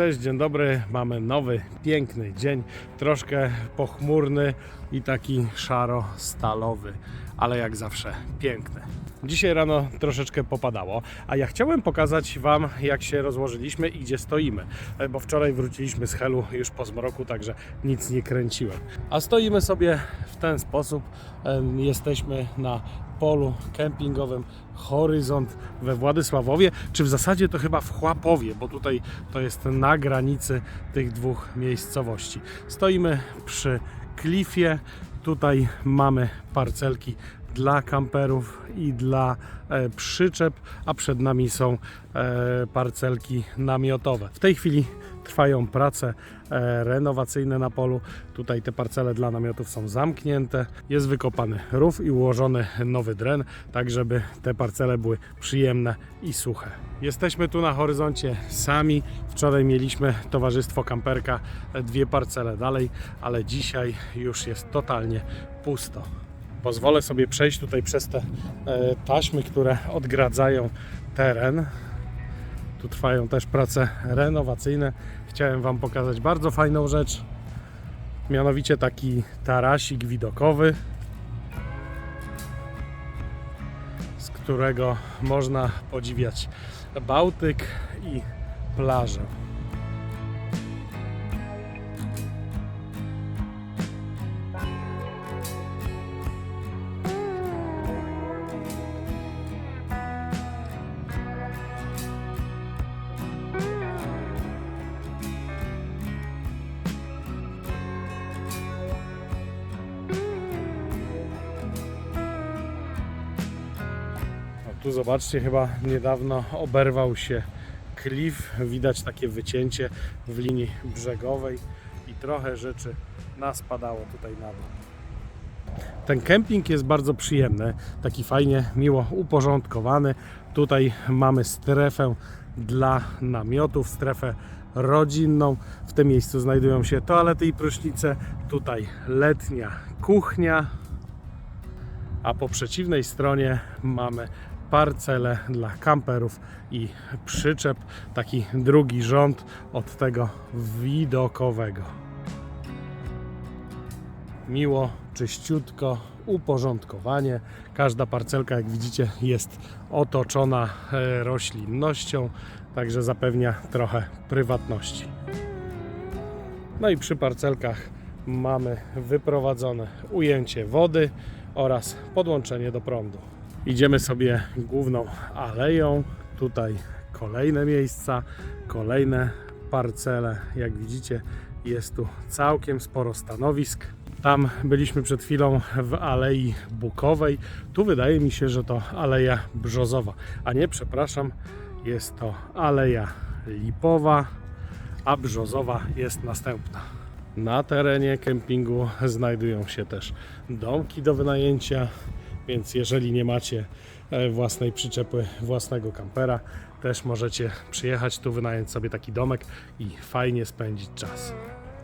Cześć, dzień dobry. Mamy nowy, piękny dzień, troszkę pochmurny i taki szaro-stalowy, ale jak zawsze piękny. Dzisiaj rano troszeczkę popadało, a ja chciałem pokazać Wam, jak się rozłożyliśmy i gdzie stoimy, e, bo wczoraj wróciliśmy z Helu już po zmroku, także nic nie kręciłem. A stoimy sobie w ten sposób. Jesteśmy na polu kempingowym Horyzont we Władysławowie, czy w zasadzie to chyba w Chłapowie, bo tutaj to jest na granicy tych dwóch miejscowości. Stoimy przy klifie, tutaj mamy parcelki dla kamperów i dla e, przyczep, a przed nami są e, parcelki namiotowe. W tej chwili trwają prace e, renowacyjne na polu. Tutaj te parcele dla namiotów są zamknięte. Jest wykopany rów i ułożony nowy dren, tak żeby te parcele były przyjemne i suche. Jesteśmy tu na horyzoncie sami. Wczoraj mieliśmy towarzystwo kamperka, dwie parcele dalej, ale dzisiaj już jest totalnie pusto. Pozwolę sobie przejść tutaj przez te e, taśmy, które odgradzają teren. Tu trwają też prace renowacyjne. Chciałem Wam pokazać bardzo fajną rzecz. Mianowicie taki tarasik widokowy, z którego można podziwiać Bałtyk i plażę. Zobaczcie, chyba niedawno oberwał się klif. Widać takie wycięcie w linii brzegowej i trochę rzeczy naspadało tutaj na dół. Ten kemping jest bardzo przyjemny, taki fajnie, miło uporządkowany. Tutaj mamy strefę dla namiotów, strefę rodzinną. W tym miejscu znajdują się toalety i prysznice. Tutaj letnia kuchnia, a po przeciwnej stronie mamy parcele dla kamperów i przyczep, taki drugi rząd od tego widokowego. Miło, czyściutko, uporządkowanie. Każda parcelka, jak widzicie, jest otoczona e, roślinnością, także zapewnia trochę prywatności. No i przy parcelkach mamy wyprowadzone ujęcie wody oraz podłączenie do prądu. Idziemy sobie główną aleją. Tutaj kolejne miejsca, kolejne parcele. Jak widzicie, jest tu całkiem sporo stanowisk. Tam byliśmy przed chwilą w Alei Bukowej. Tu wydaje mi się, że to Aleja Brzozowa. A nie, przepraszam, jest to Aleja Lipowa, a Brzozowa jest następna. Na terenie kempingu znajdują się też domki do wynajęcia, więc jeżeli nie macie e, własnej przyczepy, własnego kampera, też możecie przyjechać tu, wynająć sobie taki domek i fajnie spędzić czas.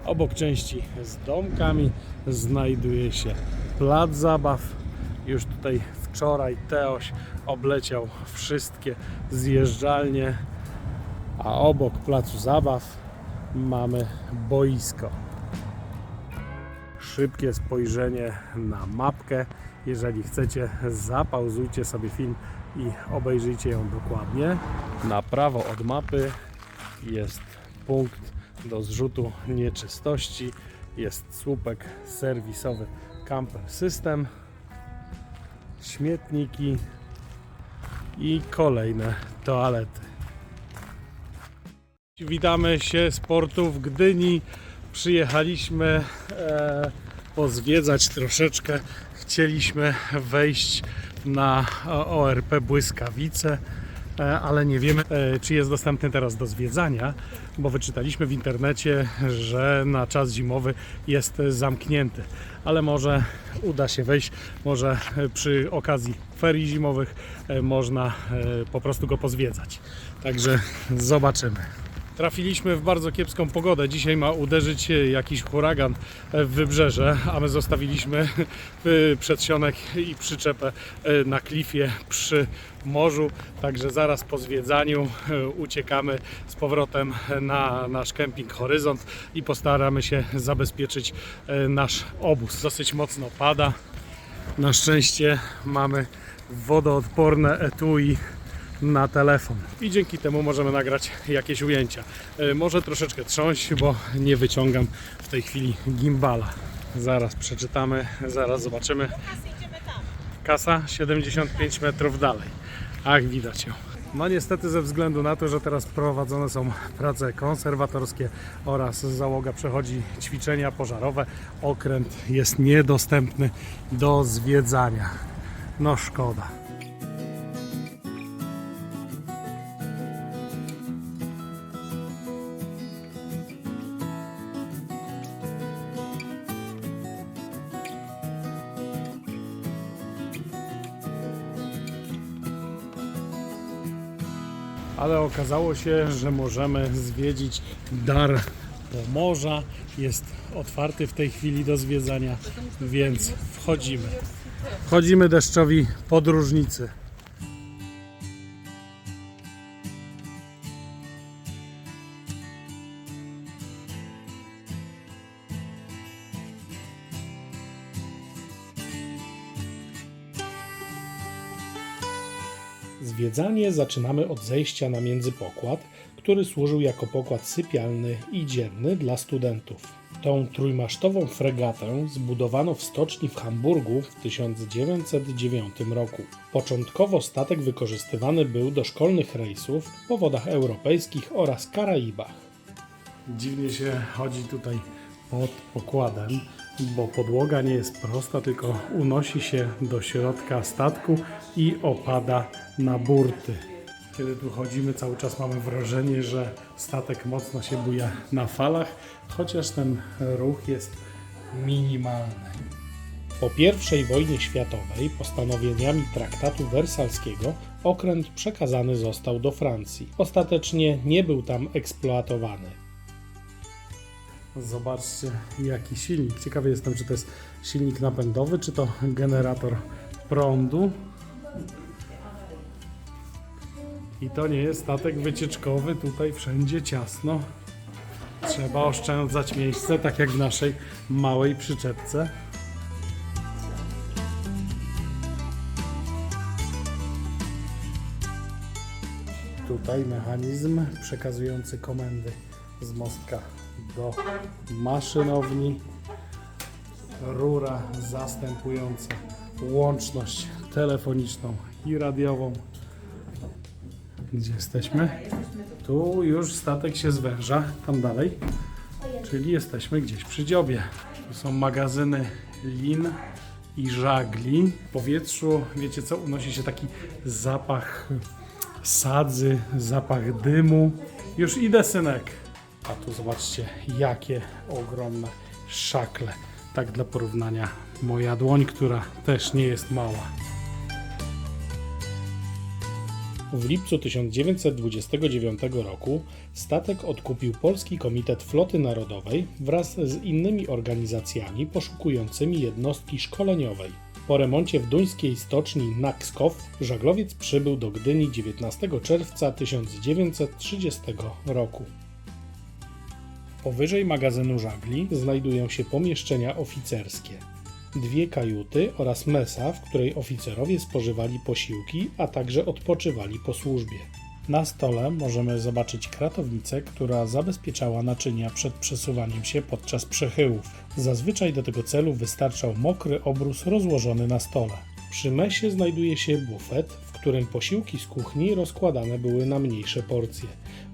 Obok części z domkami znajduje się plac zabaw. Już tutaj wczoraj Teoś obleciał wszystkie zjeżdżalnie, a obok placu zabaw mamy boisko szybkie spojrzenie na mapkę. Jeżeli chcecie, zapauzujcie sobie film i obejrzyjcie ją dokładnie. Na prawo od mapy jest punkt do zrzutu nieczystości. Jest słupek serwisowy Camper System, śmietniki i kolejne toalety. Witamy się z portu w Gdyni. Przyjechaliśmy e, pozwiedzać troszeczkę. Chcieliśmy wejść na ORP Błyskawice, e, ale nie wiemy, e, czy jest dostępny teraz do zwiedzania, bo wyczytaliśmy w internecie, że na czas zimowy jest zamknięty. Ale może uda się wejść, może e, przy okazji ferii zimowych e, można e, po prostu go pozwiedzać. Także zobaczymy. Trafiliśmy w bardzo kiepską pogodę. Dzisiaj ma uderzyć jakiś huragan w wybrzeże, a my zostawiliśmy e, przedsionek i przyczepę e, na klifie przy morzu. Także zaraz po zwiedzaniu e, uciekamy z powrotem na nasz kemping Horyzont i postaramy się zabezpieczyć nasz obóz. Dosyć mocno pada. Na szczęście mamy wodoodporne etui na telefon i dzięki temu możemy nagrać jakieś ujęcia. E, Może troszeczkę trząść, bo nie wyciągam w tej chwili gimbala. Zaraz przeczytamy, zaraz zobaczymy. Kasa 75 metrów dalej. Ach, widać ją. No niestety ze względu na to, że teraz prowadzone są prace konserwatorskie oraz załoga przechodzi ćwiczenia pożarowe, okręt jest niedostępny do zwiedzania. No szkoda. Okazało się, że możemy zwiedzić dar Pomorza. Jest otwarty w tej chwili do zwiedzania, więc wchodzimy. Wchodzimy deszczowi podróżnicy. Zwiedzanie zaczynamy od zejścia na międzypokład, który służył jako pokład sypialny i dzienny dla studentów. Tą trójmasztową fregatę zbudowano w stoczni w Hamburgu w 1909 roku. Początkowo statek wykorzystywany był do szkolnych rejsów po wodach europejskich oraz Karaibach. Dziwnie się chodzi tutaj pod pokładem, bo podłoga nie jest prosta, tylko unosi się do środka statku i opada na burty. Kiedy tu chodzimy, cały czas mamy wrażenie, że statek mocno się buja na falach, chociaż ten ruch jest minimalny. Po I wojnie światowej postanowieniami traktatu wersalskiego okręt przekazany został do Francji. Ostatecznie nie był tam eksploatowany. Zobaczcie, jaki silnik. Ciekawy jestem, czy to jest silnik napędowy, czy to generator prądu. I to nie jest statek wycieczkowy, tutaj wszędzie ciasno. Trzeba oszczędzać miejsce, tak jak w naszej małej przyczepce. Tutaj mechanizm przekazujący komendy z mostka do maszynowni. Rura zastępująca łączność telefoniczną i radiową. Gdzie jesteśmy? Tu już statek się zwęża, tam dalej. Czyli jesteśmy gdzieś przy dziobie. Tu są magazyny lin i żagli. W powietrzu, wiecie co, unosi się taki zapach sadzy, zapach dymu. Już idę, synek. A tu zobaczcie, jakie ogromne szakle. Tak dla porównania, moja dłoń, która też nie jest mała. W lipcu 1929 roku statek odkupił Polski Komitet Floty Narodowej wraz z innymi organizacjami poszukującymi jednostki szkoleniowej. Po remoncie w duńskiej stoczni Nakskow żaglowiec przybył do Gdyni 19 czerwca 1930 roku. Powyżej magazynu żagli znajdują się pomieszczenia oficerskie. Dwie kajuty oraz mesa, w której oficerowie spożywali posiłki, a także odpoczywali po służbie. Na stole możemy zobaczyć kratownicę, która zabezpieczała naczynia przed przesuwaniem się podczas przechyłów. Zazwyczaj do tego celu wystarczał mokry obrus rozłożony na stole. Przy mesie znajduje się bufet, w którym posiłki z kuchni rozkładane były na mniejsze porcje.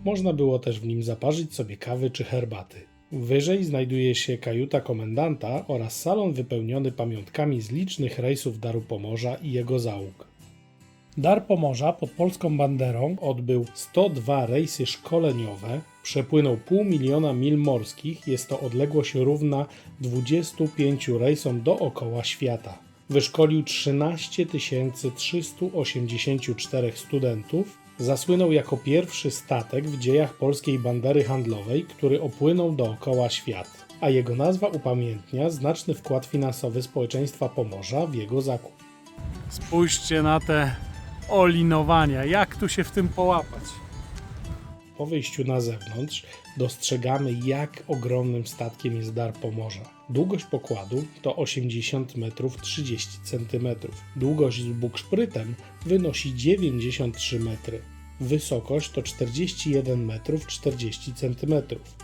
Można było też w nim zaparzyć sobie kawy czy herbaty. Wyżej znajduje się kajuta komendanta oraz salon wypełniony pamiątkami z licznych rejsów Daru Pomorza i jego załóg. Dar Pomorza pod polską banderą odbył 102 rejsy szkoleniowe, przepłynął pół miliona mil morskich, jest to odległość równa 25 rejsom dookoła świata. Wyszkolił 13 384 studentów, Zasłynął jako pierwszy statek w dziejach polskiej bandery handlowej, który opłynął dookoła świat, a jego nazwa upamiętnia znaczny wkład finansowy społeczeństwa Pomorza w jego zakup. Spójrzcie na te olinowania, jak tu się w tym połapać. Po wyjściu na zewnątrz dostrzegamy, jak ogromnym statkiem jest dar Pomorza. Długość pokładu to 80 metrów 30 cm. Długość z bukszprytem wynosi 93 metry. Wysokość to 41 metrów 40 cm.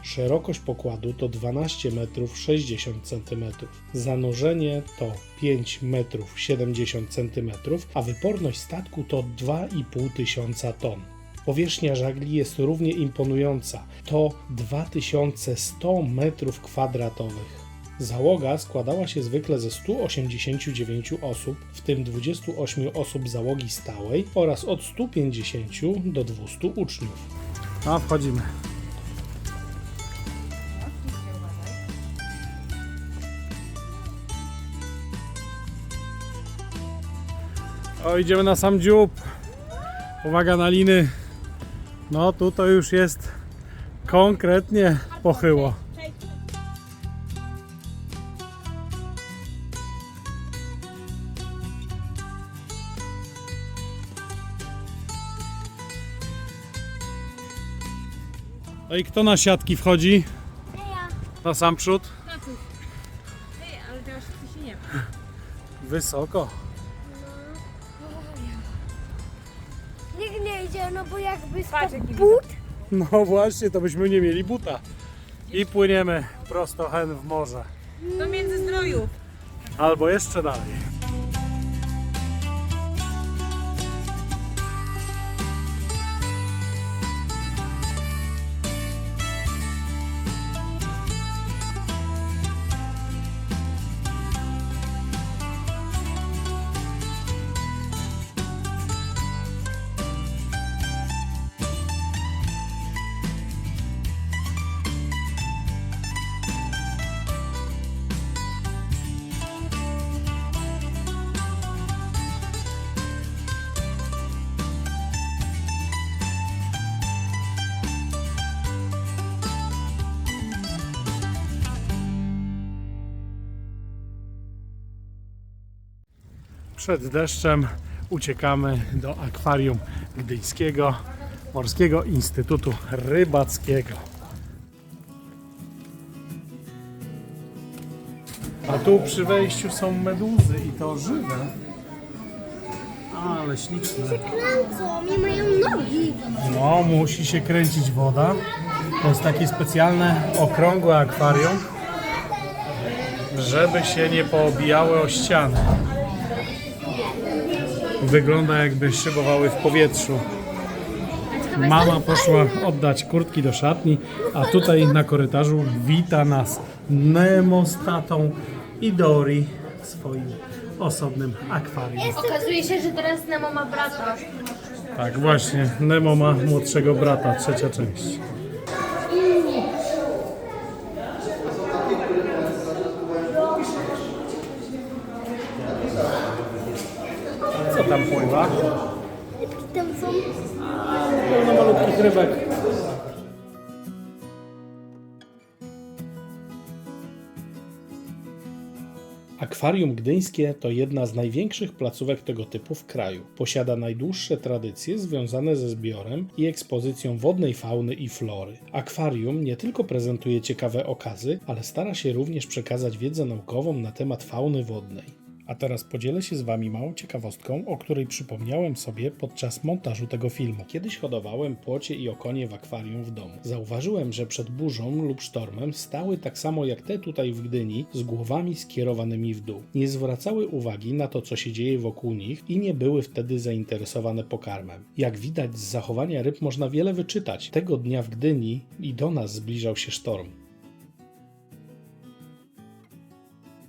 Szerokość pokładu to 12 metrów 60 cm. Zanurzenie to 5 metrów 70 cm, a wyporność statku to 2,5 tysiąca ton. Powierzchnia żagli jest równie imponująca. To 2100 metrów kwadratowych. Załoga składała się zwykle ze 189 osób, w tym 28 osób załogi stałej oraz od 150 do 200 uczniów. A wchodzimy. O, idziemy na sam dziób. Uwaga na liny. No tu to już jest konkretnie pochyło. I kto na siatki wchodzi? Ja. Na sam przód? Na cóż. Ej, ale teraz się nie ma. Wysoko. Nikt nie idzie, no bo jakby Patrz, jaki but, No właśnie, to byśmy nie mieli buta. I płyniemy prosto hen w morze. To między zdrojów. Albo jeszcze dalej. Przed deszczem uciekamy do akwarium gdyńskiego Morskiego Instytutu Rybackiego. A tu przy wejściu są meduzy i to żywe. Ale śliczne. kręcą i mają nogi. No, musi się kręcić woda. To jest takie specjalne, okrągłe akwarium, żeby się nie poobijały o ściany. Wygląda jakby szybowały w powietrzu. Mama poszła oddać kurtki do szatni, a tutaj na korytarzu wita nas Nemo z tatą i Dori w swoim osobnym akwarium. Okazuje się, że teraz Nemo ma brata. Tak, właśnie. Nemo ma młodszego brata, trzecia część. Tam pływa? Tam są Pełno malutkich rybek. Akwarium Gdyńskie to jedna z największych placówek tego typu w kraju. Posiada najdłuższe tradycje związane ze zbiorem i ekspozycją wodnej fauny i flory. Akwarium nie tylko prezentuje ciekawe okazy, ale stara się również przekazać wiedzę naukową na temat fauny wodnej. A teraz podzielę się z Wami małą ciekawostką, o której przypomniałem sobie podczas montażu tego filmu. Kiedyś hodowałem płocie i okonie w akwarium w domu. Zauważyłem, że przed burzą lub sztormem stały tak samo jak te tutaj w Gdyni, z głowami skierowanymi w dół. Nie zwracały uwagi na to, co się dzieje wokół nich i nie były wtedy zainteresowane pokarmem. Jak widać, z zachowania ryb można wiele wyczytać. Tego dnia w Gdyni i do nas zbliżał się sztorm.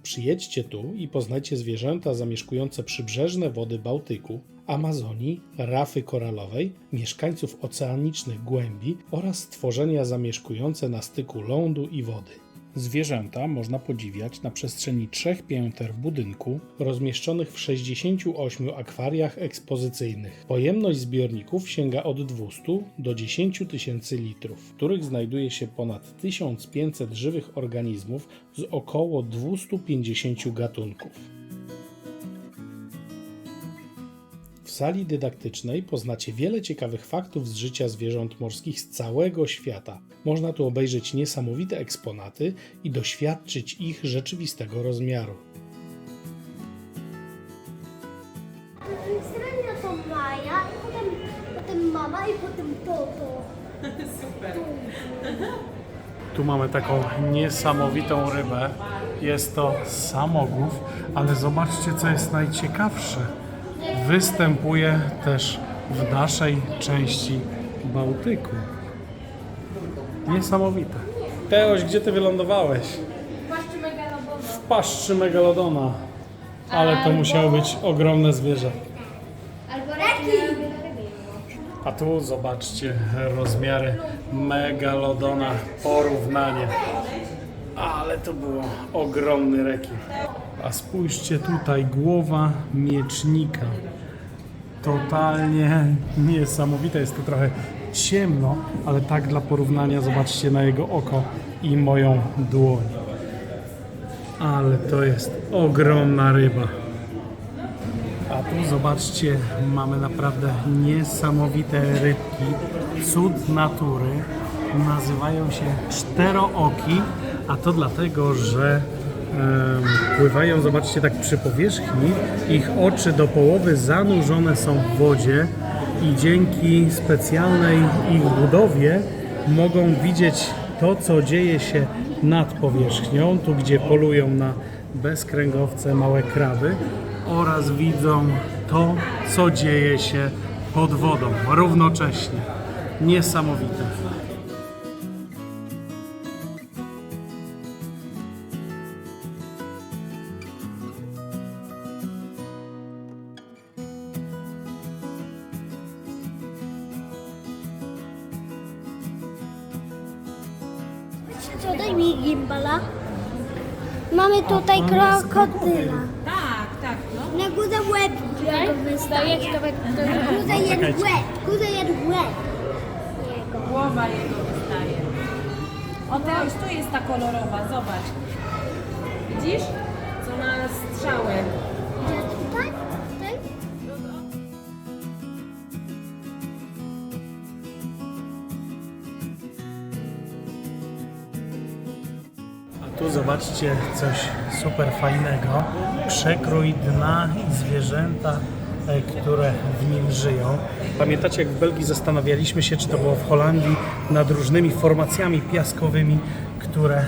Przyjedźcie tu i poznajcie zwierzęta zamieszkujące przybrzeżne wody Bałtyku, Amazonii, rafy koralowej, mieszkańców oceanicznych głębi oraz stworzenia zamieszkujące na styku lądu i wody. Zwierzęta można podziwiać na przestrzeni trzech pięter budynku rozmieszczonych w 68 akwariach ekspozycyjnych. Pojemność zbiorników sięga od 200 do 10 tysięcy litrów, w których znajduje się ponad 1500 żywych organizmów z około 250 gatunków. Sali dydaktycznej poznacie wiele ciekawych faktów z życia zwierząt morskich z całego świata. Można tu obejrzeć niesamowite eksponaty i doświadczyć ich rzeczywistego rozmiaru. Srenia to Maja, i potem, potem mama i potem Toto. Tu mamy taką niesamowitą rybę. Jest to samogłów, ale zobaczcie, co jest najciekawsze. Występuje też w naszej części Bałtyku. Niesamowite. Teoś, gdzie ty wylądowałeś? W paszczy megalodona. Ale to musiało być ogromne zwierzę. Albo reki. A tu zobaczcie rozmiary megalodona, porównanie. Ale to było ogromny rekin. A spójrzcie tutaj, głowa miecznika. Totalnie niesamowite. Jest to trochę ciemno, ale tak dla porównania zobaczcie na jego oko i moją dłoń. Ale to jest ogromna ryba. A tu zobaczcie, mamy naprawdę niesamowite rybki. Cud natury. Nazywają się czterooki, a to dlatego, że pływają, zobaczcie, tak przy powierzchni. Ich oczy do połowy zanurzone są w wodzie i dzięki specjalnej ich budowie mogą widzieć to, co dzieje się nad powierzchnią, tu gdzie polują na bezkręgowce, małe kraby oraz widzą to, co dzieje się pod wodą równocześnie. Niesamowite. Mamy tutaj krokodyla. Tak, tak, no. Na górze łeb jego wystaje. Górze jest łeb. Górze jest łeb. Głowa jego wystaje. O, teraz tu jest ta kolorowa, zobacz. Widzisz? Co na strzałę. Zobaczcie coś super fajnego. Przekrój dna i zwierzęta, e, które w nim żyją. Pamiętacie, jak w Belgii zastanawialiśmy się, czy to było w Holandii, nad różnymi formacjami piaskowymi, które e,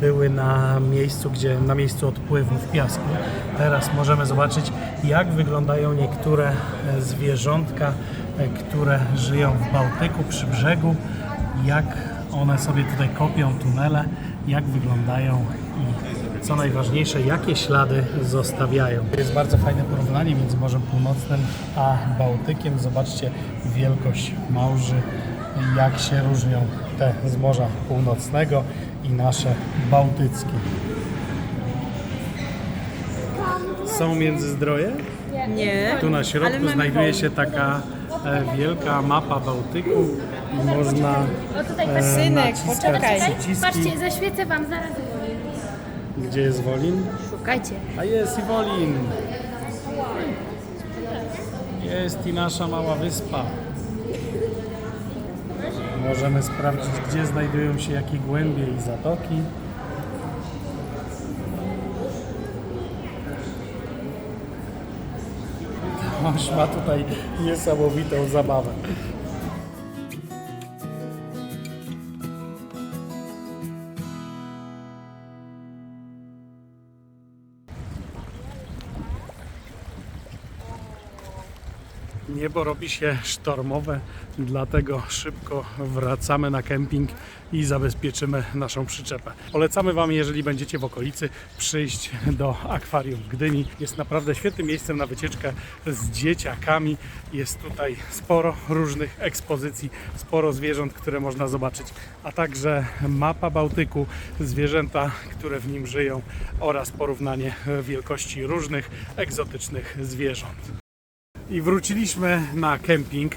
były na miejscu, gdzie na miejscu odpływów piasku. Teraz możemy zobaczyć, jak wyglądają niektóre e, zwierzątka, które żyją w Bałtyku przy brzegu, jak one sobie tutaj kopią tunele, jak wyglądają i co najważniejsze, jakie ślady zostawiają. To jest bardzo fajne porównanie między Morzem Północnym a Bałtykiem. Zobaczcie wielkość małży, jak się różnią te z Morza Północnego i nasze bałtyckie. Są międzyzdroje? Nie. Tu na środku znajduje się taka e, wielka mapa Bałtyku można e, Synek, naciskać poczekaj. przyciski. Patrzcie, zaświecę wam zaraz. Gdzie jest Wolin? Szukajcie. A jest i Wolin. Jest i nasza mała wyspa. Możemy sprawdzić, gdzie znajdują się jakie głębie i zatoki. Tomasz ma tutaj niesamowitą zabawę. Niebo robi się sztormowe, dlatego szybko wracamy na kemping i zabezpieczymy naszą przyczepę. Polecamy Wam, jeżeli będziecie w okolicy, przyjść do akwarium w Gdyni. Jest naprawdę świetnym miejscem na wycieczkę z dzieciakami. Jest tutaj sporo różnych ekspozycji, sporo zwierząt, które można zobaczyć, a także mapa Bałtyku, zwierzęta, które w nim żyją oraz porównanie wielkości różnych egzotycznych zwierząt i wróciliśmy na kemping.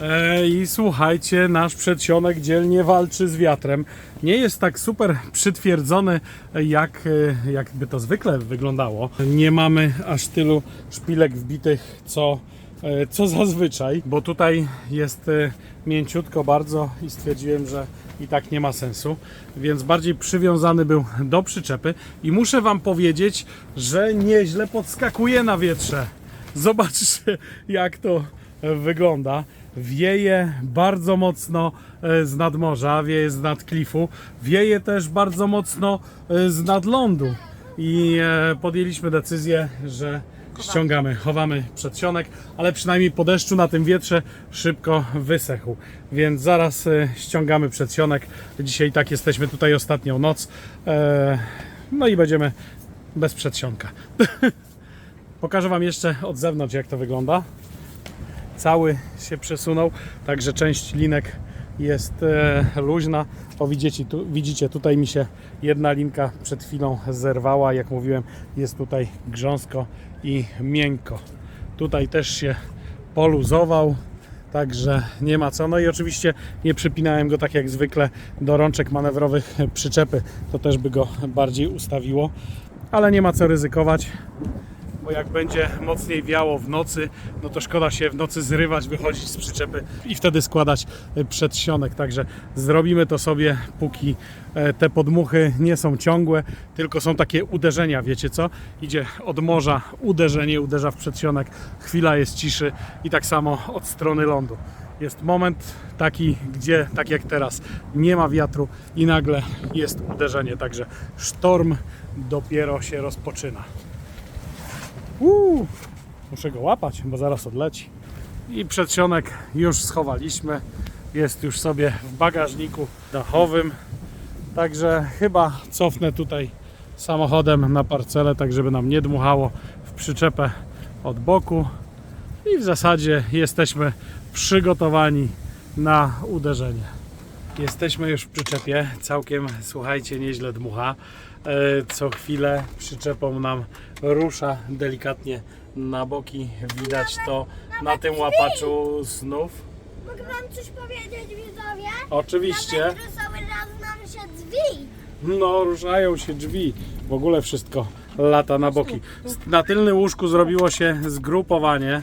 E, I słuchajcie, nasz przedsionek dzielnie walczy z wiatrem. Nie jest tak super przytwierdzony, jak, e, jakby to zwykle wyglądało. Nie mamy aż tylu szpilek wbitych, co, e, co zazwyczaj, bo tutaj jest mięciutko bardzo i stwierdziłem, że i tak nie ma sensu, więc bardziej przywiązany był do przyczepy i muszę Wam powiedzieć, że nieźle podskakuje na wietrze. Zobaczcie, jak to wygląda. Wieje bardzo mocno e, z nadmorza, wieje z nad klifu, wieje też bardzo mocno e, z nad lądu. I e, podjęliśmy decyzję, że ściągamy, chowamy przedsionek, ale przynajmniej po deszczu na tym wietrze szybko wysechł. Więc zaraz e, ściągamy przedsionek. Dzisiaj tak jesteśmy tutaj ostatnią noc. E, No i będziemy bez przedsionka. Pokażę Wam jeszcze od zewnątrz, jak to wygląda. Cały się przesunął, także część linek jest e, luźna. O, widzicie, tu, widzicie, tutaj mi się jedna linka przed chwilą zerwała. Jak mówiłem, jest tutaj grząsko i miękko. Tutaj też się poluzował, także nie ma co. No i oczywiście nie przypinałem go tak jak zwykle do rączek manewrowych przyczepy. To też by go bardziej ustawiło, ale nie ma co ryzykować bo jak będzie mocniej wiało w nocy, no to szkoda się w nocy zrywać, wychodzić z przyczepy i wtedy składać y, przedsionek. Także zrobimy to sobie, póki e, te podmuchy nie są ciągłe, tylko są takie uderzenia, wiecie co? Idzie od morza uderzenie, uderza w przedsionek, chwila jest ciszy i tak samo od strony lądu. Jest moment taki, gdzie tak jak teraz nie ma wiatru i nagle jest uderzenie, także sztorm dopiero się rozpoczyna. Muszę go łapać, bo zaraz odleci. I przedsionek już schowaliśmy. Jest już sobie w bagażniku dachowym. Także chyba cofnę tutaj samochodem na parcelę, tak żeby nam nie dmuchało w przyczepę od boku. I w zasadzie jesteśmy przygotowani na uderzenie. Jesteśmy już w przyczepie, całkiem słuchajcie, nieźle dmucha. E, Co chwilę przyczepą nam rusza delikatnie na boki. Widać to na tym łapaczu snów. Mogę wam coś powiedzieć, widzowie? Oczywiście, Nawet cały raz nam się drzwi. no ruszają się drzwi. W ogóle wszystko lata na boki. Na tylnym łóżku zrobiło się zgrupowanie.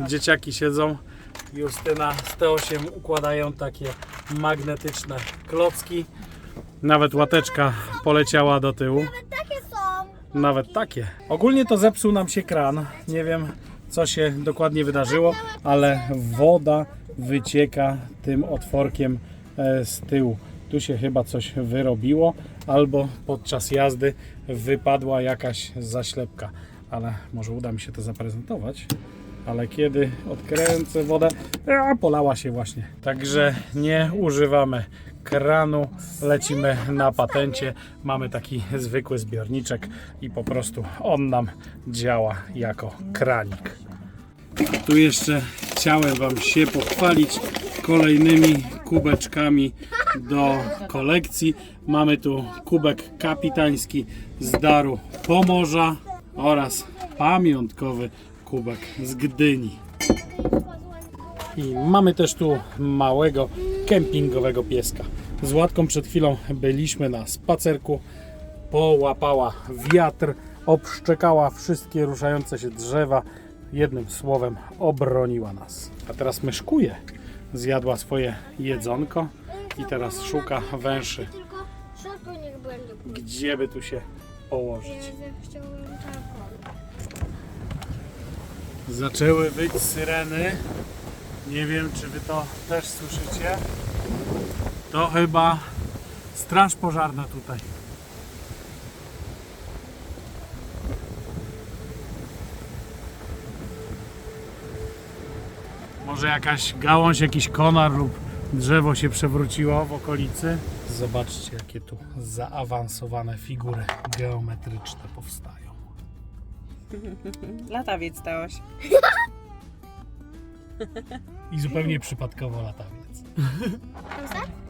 Dzieciaki siedzą. Justyna z T8 układają takie magnetyczne klocki. Nawet łateczka poleciała do tyłu. Nawet takie są. Nawet takie. Ogólnie to zepsuł nam się kran. Nie wiem, co się dokładnie wydarzyło, ale woda wycieka tym otworkiem e, z tyłu. Tu się chyba coś wyrobiło, albo podczas jazdy wypadła jakaś zaślepka. Ale może uda mi się to zaprezentować. Ale kiedy odkręcę wodę, a, polała się właśnie. Także nie używamy kranu, lecimy na patencie. Mamy taki zwykły zbiorniczek i po prostu on nam działa jako kranik. Tu jeszcze chciałem Wam się pochwalić kolejnymi kubeczkami do kolekcji. Mamy tu kubek kapitański z daru Pomorza oraz pamiątkowy kubek z Gdyni. I mamy też tu małego kempingowego pieska. Z Łatką przed chwilą byliśmy na spacerku. Połapała wiatr, obszczekała wszystkie ruszające się drzewa. Jednym słowem obroniła nas. A teraz myszkuje. Zjadła swoje jedzonko i teraz szuka węszy. Gdzie by tu się położyć? Zaczęły wyć syreny. Nie wiem, czy wy to też słyszycie. To chyba straż pożarna tutaj. Może jakaś gałąź, jakiś konar lub drzewo się przewróciło w okolicy. Zobaczcie, jakie tu zaawansowane figury geometryczne powstają. Latawiec stałaś. I zupełnie przypadkowo latawiec.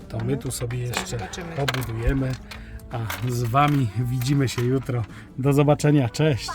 To my tu sobie jeszcze Zobaczymy. pobudujemy, a z Wami widzimy się jutro. Do zobaczenia, cześć!